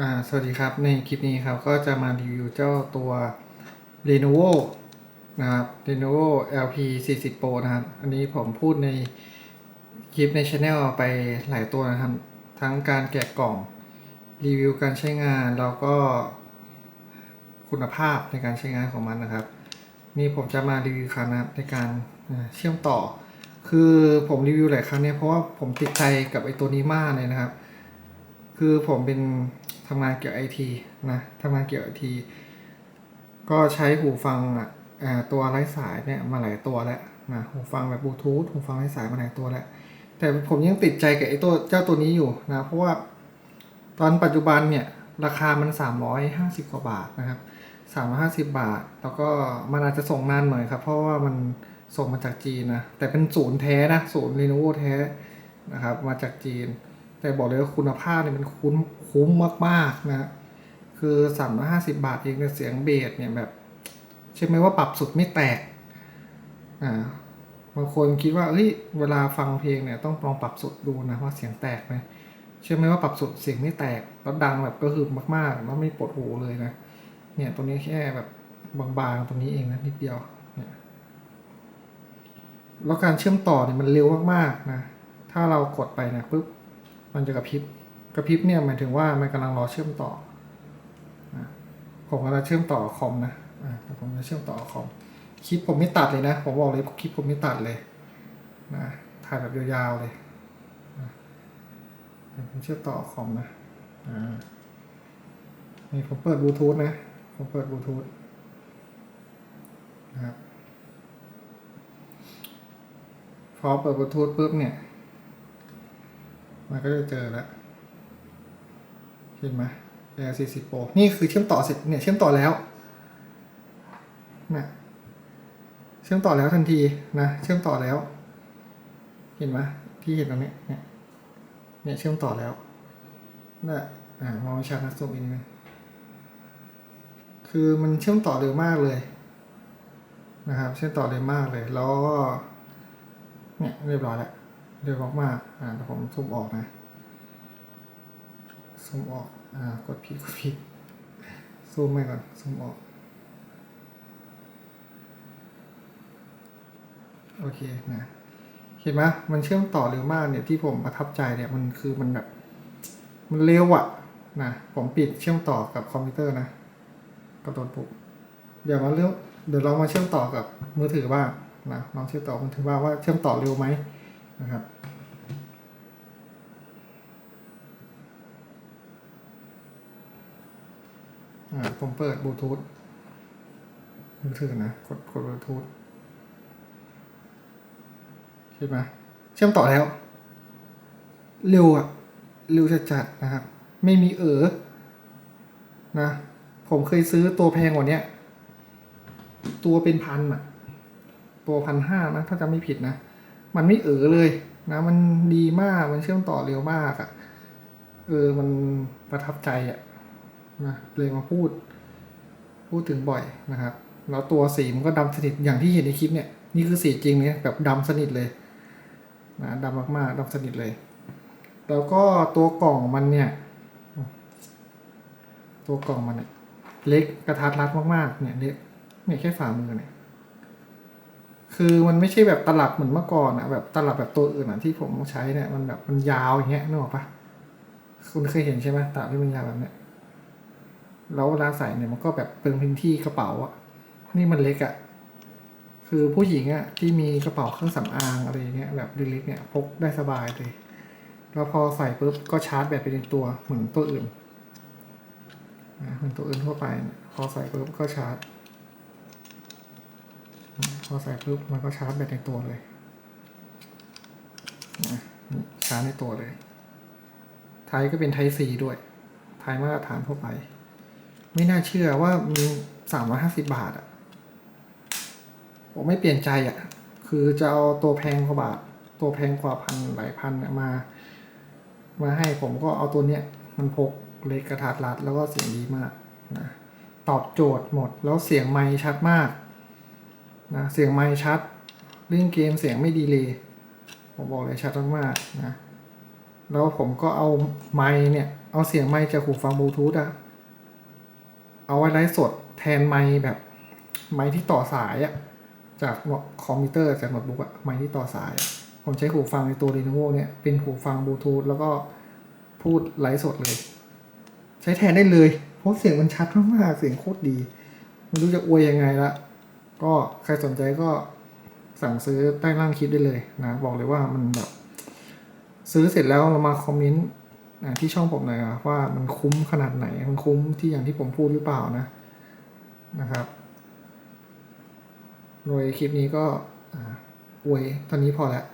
อ่าสวัสดีครับ ในคลิปนี้ครับก็จะมารีวิวเจ้าตัว Lenovo นะครับ Lenovo LP 40 Pro นะครับ อันนี้ผมพูดในคลิปในช anel ไปหลายตัวนะครับ ทั้งการแกะกล่องรีวิวการใช้งาน แล้วก็คุณภาพในการใช้งานของมันนะครับ นี่ผมจะมารีวิวครั้งนะในการเชื่อมต่อ คือผมรีวิวหลายครั้งเนี่ยเพราะว่าผมติดใจกับไอ้ตัวนี้มากเลยนะครับ คือผมเป็น ทำงานเกี่ยวกับไอทีนะทำงานเกี่ยวกับไอทีก็ใช้หูฟังอะตัวไร้สายเนี่ยมาหลายตัวแล้วนะหูฟังแบบบลูทูธหูฟังไร้สายมาหลายตัวแล้วแต่ผมยังติดใจกับไอตัวเจ้าตัวนี้อยู่นะเพราะว่าตอนปัจจุบันเนี่ย ราคามัน 350 กว่าบาทนะครับ 350 บาท แล้วก็มันอาจจะส่งนานหน่อยครับ เพราะว่ามันส่งมาจากจีนนะ แต่เป็นศูนย์แท้นะศูนย์ Lenovo แท้นะครับ มาจากจีน แต่บอกเลยว่าคุณภาพเนี่ยมันคุ้มคุ้มมากๆนะคือ350บาทเองแต่เสียงเบสเนี่ยแบบใช่ไหมว่าปรับสุดไม่แตกอ่าบางคนคิดว่าเฮ้ยเวลาฟังเพลงเนี่ยต้องลองปรับสุดดูนะว่าเสียงแตกไหมเชื่อไหมว่าปรับสุดเสียงไม่แตกแล้วดังแบบก็คือมากๆแล้วไม่ปวดหูเลยนะเนี่ยตรงนี้แค่แบบบางๆตรงนี้เองนะนิดเดียวเนี่ยแล้วการเชื่อมต่อเนี่ยมันเร็วมากๆนะถ้าเรากดไปนะปุ๊บ มันจะกระพริบกระพริบเนี่ยหมายถึงว่ามันกำลังรอเชื่อมต่อผมกำลังเชื่อมต่อคอมนะแต่ผมจะเชื่อมต่อคอมคลิปผมไม่ตัดเลยนะ ผมบอกเลยคลิปผมไม่ตัดเลยนะถ่ายแบบยาวๆเลยเดี๋ยวผมเชื่อมต่อคอมนะนี่ผมเปิดบลูทูธนะ ผมเปิดบลูทูธนะครับพอเปิดบลูทูธปุ๊บเนี่ย มันก็จะเจอแล้วเห็นไหม Air 40 Pro นี่คือเชื่อมต่อเสร็จเนี่ยเชื่อมต่อแล้วนะเชื่อมต่อแล้วทันทีนะเชื่อมต่อแล้ว เห็นไหมที่เห็นตรงนี้เนี่ยเนี่ยเชื่อมต่อแล้วน่ะอ่ามองชัดนะซูมอีกนิดนึงคือมันเชื่อมต่อเร็วมากเลยนะครับ เชื่อมต่อเร็วมากเลย แล้วก็เนี่ยเรียบร้อยแล้ว เร็วมากๆอ่าแต่ผมซูมออกนะซูมออก อ่า กดผิด กดผิด ซูมไปก่อน ซูมออก โอเค นะ เห็นไหมมันเชื่อมต่อเร็วมากเนี่ย ที่ผมประทับใจเนี่ย มันคือมันแบบ มันเร็วอะนะ ผมปิดเชื่อมต่อกับคอมพิวเตอร์นะ กระโดดปุ่มเดี๋ยวมาเรื่องเดี๋ยวเรามาเชื่อมต่อกับมือถือบ้างนะลองเชื่อมต่อมือถือบ้างว่าเชื่อมต่อเร็วไหม นะครับอ่าผมเปิดบลูทูธมือถือนะ กดกดบลูทูธใช่ไหมเชื่อมต่อแล้ว เร็วอะเร็วจัดๆนะครับ ไม่มีเออนะ ผมเคยซื้อตัวแพงกว่านี้ตัวเป็นพันอะตัวพันห้านะ ถ้าจะไม่ผิดนะ มันไม่เออเลยนะมันดีมากมันเชื่อมต่อเร็วมากอะเออมันประทับใจอะนะเลยมาพูด พูดถึงบ่อยนะครับ แล้วตัวสีมันก็ดำสนิทอย่างที่เห็นในคลิปเนี่ย นี่คือสีจริงเนี่ยแบบดำสนิทเลยนะดำมากๆดำสนิทเลย แล้วก็ตัวกล่องมันเนี่ย ตัวกล่องมันเนี่ยเล็กกระทัดรัดมากๆเนี่ยเล็กเนี่ยแค่ฝ่ามือเนี่ย คือมันไม่ใช่แบบตลับเหมือนเมื่อก่อนอะแบบตลับแบบตัวอื่นอะที่ผมใช้เนี่ยมันแบบมันยาวอย่างเงี้ยนึกออกปะคุณเคยเห็นใช่ไหมตลับที่มันยาวแบบเนี้ยแล้วเวลาใส่เนี่ยมันก็แบบเปลืองพื้นที่กระเป๋าอะนี่มันเล็กอะคือผู้หญิงอะที่มีกระเป๋าเครื่องสำอางอะไรอย่างเงี้ยแบบเล็กๆเนี่ยพกได้สบายเลยแล้วพอใส่ปุ๊บก็ชาร์จแบตไปในตัวเหมือนตัวอื่นนะเหมือนตัวอื่นทั่วไป พอใส่ปุ๊บก็ชาร์จ พอใส่ปุ๊บมันก็ชาร์จแบตในตัวเลยนี่ชาร์จในตัวเลย ไทยก็เป็นไทยสีด้วย ไทยมาตรฐานทั่วไป ไม่น่าเชื่อว่ามีสามร้อยห้าสิบบาทอะ่ะ ผมไม่เปลี่ยนใจอะ่ะ คือจะเอาตัวแพงกว่าบาท ตัวแพงกว่าพันหลายพันเนี่ยมา มาให้ผมก็เอาตัวเนี้ย มันพกเล็กกระทัดรัดแล้วก็เสียงดีมากนะตอบโจทย์หมดแล้วเสียงไมค์ชัดมาก นะเสียงไมค์ชัดเล่นเกมเสียงไม่ดีเลยผมบอกเลยชัดมากๆนะแล้วผมก็เอาไมค์เนี่ยเอาเสียงไมค์จากหูฟังบลูทูธอะเอาไว้ไลฟ์สดแทนไมค์แบบไมค์ที่ต่อสายอะจากคอมพิวเตอร์จากโน้ตบุ๊กอะไมค์ที่ต่อสาย ผมใช้หูฟังในตัว Lenovo เนี่ยเป็นหูฟังบลูทูธแล้วก็พูดไลฟ์สดเลย ใช้แทนได้เลยเพราะเสียงมันชัดมากๆเสียงโคตรดีไม่รู้จะอวยยังไงละ ก็ใครสนใจก็สั่งซื้อใต้ล่างคลิปได้เลยนะ บอกเลยว่ามันแบบ ซื้อเสร็จแล้วเรามาคอมเมนต์นะที่ช่องผมหน่อยนะว่ามันคุ้มขนาดไหน มันคุ้มที่อย่างที่ผมพูดหรือเปล่านะนะครับ โดยคลิปนี้ก็อ่าอวยตอนนี้พอแล้ว